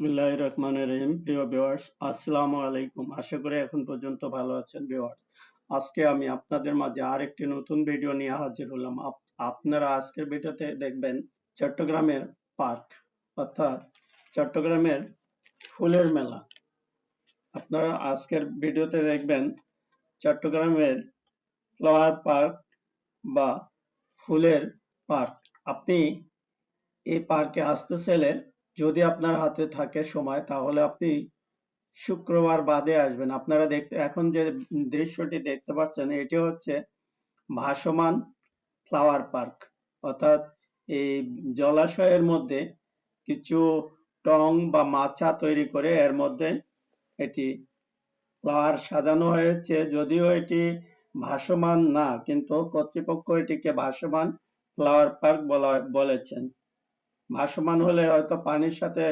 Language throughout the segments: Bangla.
বিসমিল্লাহ রহমান রহিম। প্রিয় ভিউয়ার্স আসসালামু আলাইকুম। আশা করি এখন পর্যন্ত ভালো আছেন ভিউয়ার্স আজকে আমি আপনাদের মাঝে আরেকটি নতুন ভিডিও নিয়ে হাজির হলাম। আপ- আপনারা আজকের ভিডিওতে দেখবেন চট্টগ্রামের পার্ক, অর্থাৎ চট্টগ্রামের ফুলের মেলা। আপনারা আজকের ভিডিওতে দেখবেন চট্টগ্রামের ফ্লাওয়ার পার্ক বা ফুলের পার্ক। আপনি এই পার্কে আসতে চাইলে যদি আপনার হাতে থাকে সময়, তাহলে আপনি শুক্রবার বাদে আসবেন। আপনারা দেখতে, এখন যে দৃশ্যটি দেখতে পাচ্ছেন, এটি হচ্ছে ভাসমান ফ্লাওয়ার পার্ক অর্থাৎ এই জলাশয়ের মধ্যে কিছু টং বা মাচা তৈরি করে এর মধ্যে এটি ফ্লাওয়ার সাজানো হয়েছে। যদিও এটি ভাসমান না, কিন্তু কর্তৃপক্ষ এটিকে ভাসমান ফ্লাওয়ার পার্ক বলা, বলেছেন। ভাসমান হলে হয়তো পানির সাথে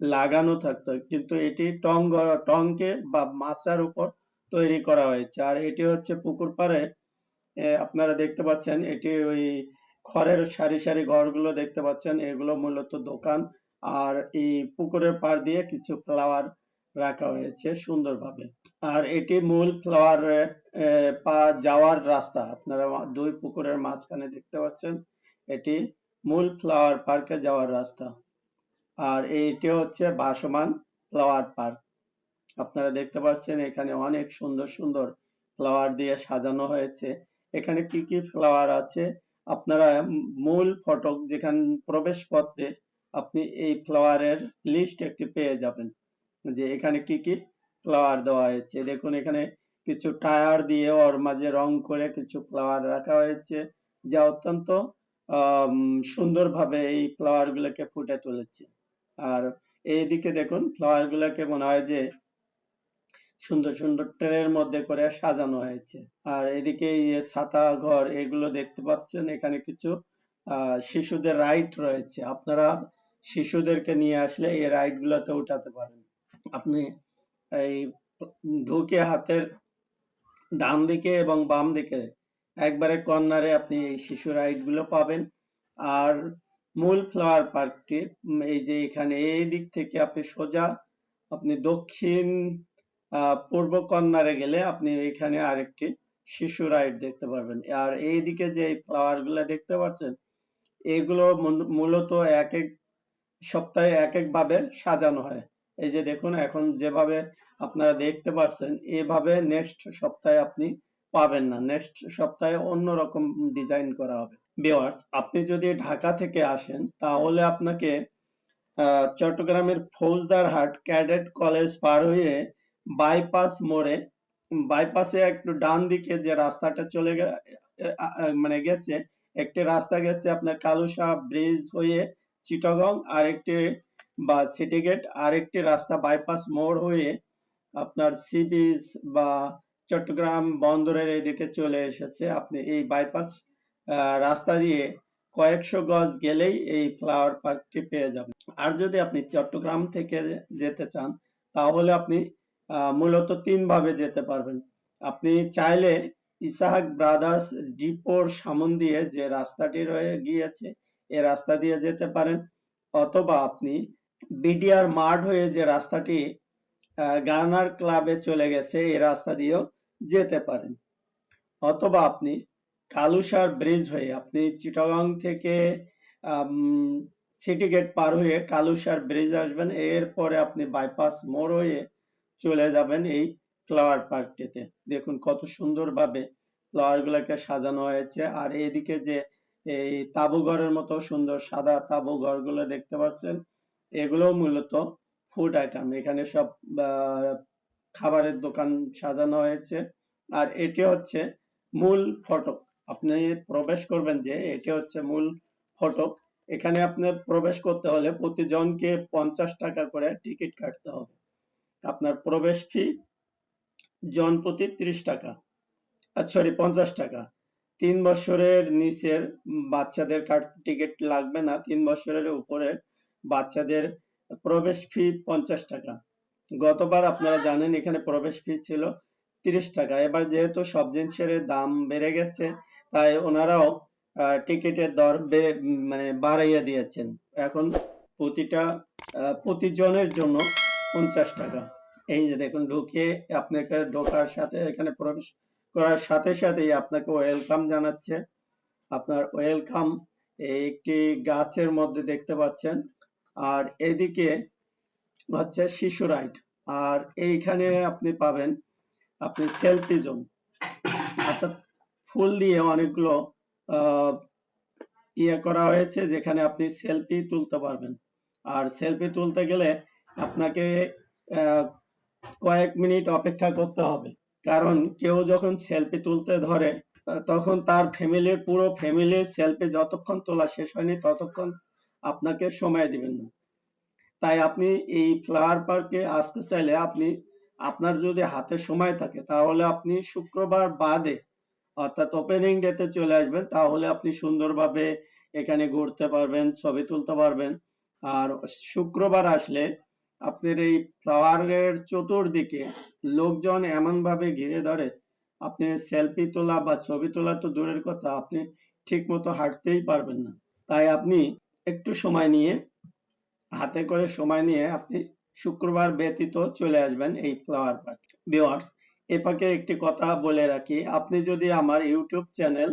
লাগানো থাকতো। কিন্তু এটি টং টংকে বা মাচার উপর তৈরি করা হয়েছে। আর এটি হচ্ছে পুকুর পাড়ে আপনারা দেখতে পাচ্ছেন, এটি ওই খড়ের সারি সারি ঘরগুলো দেখতে পাচ্ছেন, এগুলো মূলত দোকান। আর এই পুকুরের পাড় দিয়ে কিছু ফ্লাওয়ার রাখা হয়েছে সুন্দরভাবে। আর এটি মূল ফ্লাওয়ার পা যাওয়ার রাস্তা। আপনারা দুই পুকুরের মাঝখানে দেখতে পাচ্ছেন, এটি মূল ফ্লাওয়ার পার্কে যাওয়ার রাস্তা। আর এইটি হচ্ছে ভাসমান ফ্লাওয়ার পার্ক আপনারা দেখতে পাচ্ছেন এখানে অনেক সুন্দর সুন্দর ফ্লাওয়ার দিয়ে সাজানো হয়েছে। এখানে কি কি ফ্লাওয়ার আছে? আপনারা মূল ফটক যেখানে প্রবেশ পথে আপনি এই ফ্লাওয়ারের লিস্ট একটি পেয়ে যাবেন। যে এখানে কি কি ফ্লাওয়ার দেওয়া হয়েছে। দেখুন এখানে কিছু টায়ার দিয়ে ওর মাঝে রং করে কিছু ফ্লাওয়ার রাখা হয়েছে। যা অত্যন্ত সুন্দরভাবে এই ফ্লাওয়ার গুলোকে ফুটে তুলেছে। আর এইদিকে দেখুন ফ্লাওয়ার গুলোকে মনে হয় যে সুন্দর সুন্দর ট্রের মধ্যে করে সাজানো হয়েছে। আর এদিকে ছাতা ঘর, এগুলো দেখতে পাচ্ছেন, এখানে কিছু শিশুদের রাইড রয়েছে। আপনারা শিশুদেরকে নিয়ে আসলে এই রাইড গুলোতে উঠাতে পারেন। আপনি এই ঢুকে হাতের ডান দিকে এবং বাম দিকে একবারে কর্নারে আপনি এই শিশু রাইডগুলো পাবেন। আর মূল ফ্লাওয়ার পার্কটি এই যে এখানে এই দিক থেকে আপনি সোজা, আপনি দক্ষিণ পূর্ব কর্নারে গেলে আপনি এখানে আরেকটি শিশু রাইড দেখতে পারবেন। আর এইদিকে যে ফ্লাওয়ারগুলো দেখতে পাচ্ছেন, এগুলো মূলত এক এক সপ্তাহে এক এক ভাবে সাজানো হয়। এই যে দেখুন, এখন যেভাবে আপনারা দেখতে পাচ্ছেন এভাবে নেক্সট সপ্তাহে আপনি পাবেন না। নেক্সট সপ্তাহে অন্যরকম ডিজাইন করা হবে। ভিউয়ার্স আপনি যদি ঢাকা থেকে আসেন, তাহলে আপনাকে চট্টগ্রামের ফৌজদারহাট ক্যাডেট কলেজ পার হয়ে বাইপাস মোড়ে বাইপাসে একটু ডান দিকে যে রাস্তাটা চলে মানে গেছে, একটি রাস্তা গেছে আপনার কালুশা ব্রিজ হয়ে চিটাগং আর একটি বা সিটি গেট আর একটি রাস্তা বাইপাস মোড় হয়ে আপনার সি বিচ বা চট্টগ্রাম বন্দরের এদিকে চলে এসেছে। আপনি এই বাইপাস রাস্তা দিয়ে কয়েকশো গজ গেলেই এই ফ্লাওয়ার পার্কটি পেয়ে যাবেন। আর যদি আপনি চট্টগ্রাম থেকে যেতে চান, তাহলে আপনি মূলত তিন ভাবে যেতে পারবেন। আপনি চাইলে ইসাহাক ব্রাদার্স ডিপোর সামন দিয়ে যে রাস্তাটি রয়ে গিয়েছে এই রাস্তা দিয়ে যেতে পারেন। অথবা আপনি বিডিআর মার্ট হয়ে যে রাস্তাটি গার্নার ক্লাবে চলে গেছে, এই রাস্তা দিয়েও যেতে পারেন। অথবা আপনি কালুসার ব্রিজ হয়ে, আপনি চিটাগাং থেকে সিটি গেট পার হয়ে কালুসার ব্রিজ আসবেন, এরপরে আপনি বাইপাস মোড় হয়ে চলে যাবেন এই ফ্লাওয়ার পার্কটিতে। দেখুন কত সুন্দরভাবে ফ্লাওয়ার গুলোকে সাজানো হয়েছে, আর এদিকে যে এই তাঁবু ঘরের মতো সুন্দর সাদা তাঁবু ঘরগুলো দেখতে পাচ্ছেন এগুলো মূলত ফুড আইটেম এখানে সব খাবারের দোকান সাজানো হয়েছে। আর এটি হচ্ছে মূল ফটক। আপনি প্রবেশ করবেন যে এটি হচ্ছে মূল ফটক। এখানে আপনার প্রবেশ করতে হলে প্রতিজনকে পঞ্চাশ টাকা করে টিকিট কাটতে হবে। আপনার প্রবেশ ফি জন প্রতি ত্রিশ টাকা সরি পঞ্চাশ টাকা। তিন বছরের নিচের বাচ্চাদের কাট, টিকিট লাগবে না। তিন বছরের উপরের বাচ্চাদের প্রবেশ ফি পঞ্চাশ টাকা। গতবার আপনারা জানেন এখানে প্রবেশ ফি ছিল তিরিশ টাকা। এবার যেহেতু সব জিনিসের দাম বেড়ে গেছে, তাই ওনারাও টিকিটের দর মানে বাড়াইয়া দিয়েছেন। এখন প্রতিটা প্রতিজনের জন্য পঞ্চাশ টাকা। এই যে দেখুন ঢুকে আপনাকে ঢোকার সাথে, এখানে প্রবেশ করার সাথে সাথেই আপনাকে ওয়েলকাম জানাচ্ছে। আপনার ওয়েলকাম একটি গাছের মধ্যে দেখতে পাচ্ছেন। আর এদিকে হচ্ছে শিশু রাইড আর এইখানে আপনি পাবেন আপনি সেলফি জোন অর্থাৎ ফুল দিয়ে অনেকগুলো ইয়ে করা হয়েছে যেখানে আপনি সেলফি তুলতে পারবেন। আর সেলফি তুলতে গেলে আপনাকে কয়েক মিনিট অপেক্ষা করতে হবে। কারণ কেউ যখন সেলফি তুলতে ধরে তখন তার ফ্যামিলির পুরো ফ্যামিলির সেলফি যতক্ষণ তোলা শেষ হয়নি ততক্ষণ আপনাকে সময় দিবেন না। তাই আপনি এই ফ্লাওয়ার পার্কে আসতে চাইলে আপনি, আপনার যদি হাতে সময় থাকে, তাহলে আপনি শুক্রবার বাদে, অর্থাৎ ওপেনিং ডেতে চলে আসবেন। তাহলে আপনি সুন্দরভাবে এখানে ঘুরতে পারবেন, ছবি তুলতে পারবেন। আর শুক্রবার আসলে আপনার এই ফ্লাওয়ারের চতুর্দিকে লোকজন এমন ভাবে ঘিরে ধরে, আপনি সেলফি তোলা বা ছবি তোলা তো দূরের কথা, আপনি ঠিক মতো হাঁটতেই পারবেন না। তাই আপনি একটু সময় নিয়ে, হাতে করে সময় নিয়ে আপনি শুক্রবার ব্যতীত চলে আসবেন এই ফ্লাওয়ার পার্ক ভিউয়ার্স এ ফাঁকে একটি কথা বলে রাখি, আপনি যদি আমার ইউটিউব চ্যানেল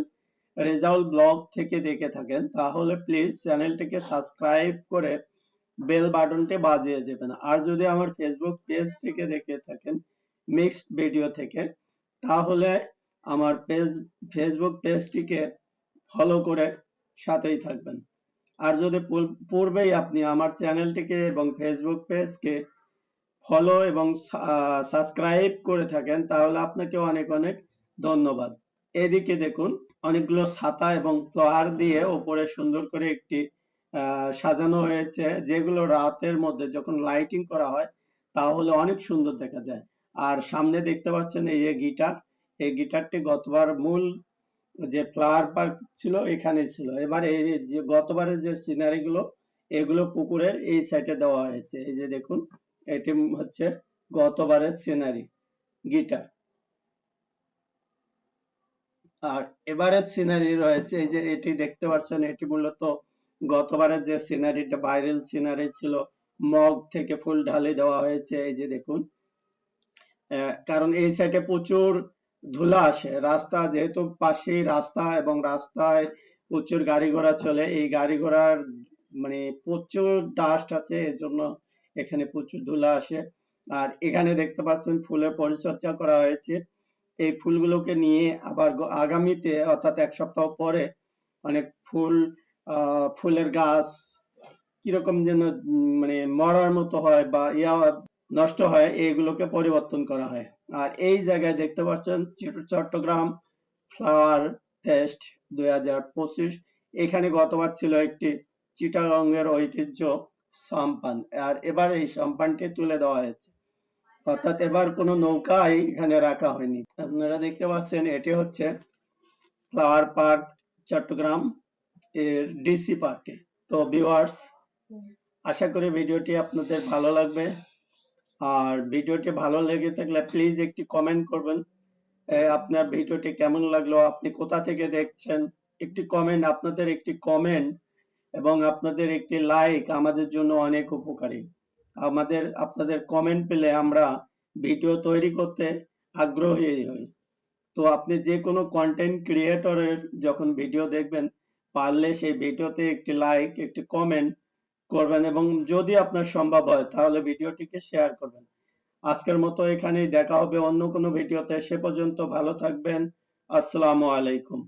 রেজাউল ব্লগ থেকে দেখে থাকেন, তাহলে প্লিজ চ্যানেলটিকে সাবস্ক্রাইব করে বেল বাটনটি বাজিয়ে দেবেন। আর যদি আমার ফেসবুক পেজ থেকে দেখে থাকেন মিক্সড ভিডিও থেকে, তাহলে আমার পেজ ফেসবুক পেজটিকে ফলো করে সাথেই থাকবেন। আর যদি পূর- পূর্বেই আপনি আমার চ্যানেলটিকে এবং ফেসবুক পেজকে ফলো এবং সাবস্ক্রাইব করে থাকেন, তাহলে আপনাকে অনেক অনেক ধন্যবাদ। এদিকে দেখুন, অনেকগুলো ছাতা এবং ফ্লাওয়ার দিয়ে ওপরে সুন্দর করে একটি সাজানো হয়েছে, যেগুলো রাতের মধ্যে যখন লাইটিং করা হয়, তাহলে অনেক সুন্দর দেখা যায়। আর সামনে দেখতে পাচ্ছেন এই যে গিটার এই গিটারটি গতবার মূল যে ফ্লাওয়ার পার্ক ছিল এখানে ছিল। এবার এই যে গতবারের যে সিনারি গুলো, এগুলো পুকুরের এই সাইডে দেওয়া হয়েছে। এই যে দেখুন, এটি হচ্ছে গতবারের সিনারি গিটার। আর এবারের সিনারি রয়েছে, এই যে এটি দেখতে পাচ্ছেন, এটি মূলত গতবারের যে সিনারিটা ভাইরাল সিনারি ছিল, মগ থেকে ফুল ঢালি দেওয়া হয়েছে, এই যে দেখুন। কারণ এই সাইডে প্রচুর ধুলা আসে। রাস্তা যেহেতু পাশেই রাস্তা এবং রাস্তায় প্রচুর গাড়ি ঘোড়া চলে, এই গাড়ি ঘোড়ার মানে প্রচুর ডাস্ট আছে এজন্য এখানে প্রচুর ধুলা আসে। আর এখানে দেখতে পাচ্ছেন ফুলের পরিচর্যা করা হয়েছে। এই ফুলগুলোকে নিয়ে আবার আগামীতে, অর্থাৎ এক সপ্তাহ পরে, অনেক ফুল ফুলের গাছ, কীরকম যেন মানে মরার মতো হয় বা ইয়া নষ্ট হয় এইগুলোকে পরিবর্তন করা হয়। আর এই জায়গায় দেখতে পাচ্ছেন চট্টগ্রাম ফ্লাওয়ার ফেস্ট দুই হাজার পঁচিশ। এখানে গতবার ছিল একটি চিটাগংয়ের ঐতিহ্য সাম্পান। আর এবার এই সাম্পানটি তুলে দেওয়া হয়েছে। অর্থাৎ এবার কোনো নৌকাই এখানে রাখা হয়নি। আপনারা দেখতে পাচ্ছেন, এটি হচ্ছে ফ্লাওয়ার পার্ক চট্টগ্রাম এর ডিসি পার্কে তো ভিউয়ার্স আশা করি ভিডিওটি আপনাদের ভালো লাগবে। আর ভিডিওটি ভালো লেগে থাকলে প্লিজ একটি কমেন্ট করবেন। আপনার ভিডিওটি কেমন লাগল, আপনি কোথা থেকে দেখছেন? একটি কমেন্ট আপনাদের একটি কমেন্ট এবং আপনাদের একটি লাইক আমাদের জন্য অনেক উপকারী। আমাদের, আপনাদের কমেন্ট পেলে আমরা ভিডিও তৈরি করতে আগ্রহী হই। তো আপনি যে কোনো কন্টেন্ট ক্রিয়েটরের যখন ভিডিও দেখবেন, পারলে সেই ভিডিওতে একটি লাইক একটি কমেন্ট করবেন এবং যদি আপনার সম্ভব হয়, তাহলে ভিডিওটিকে শেয়ার করবেন। আজকের মতো এখানেই দেখা হবে অন্য কোনো ভিডিওতে। সে পর্যন্ত ভালো থাকবেন। আসসালামু আলাইকুম।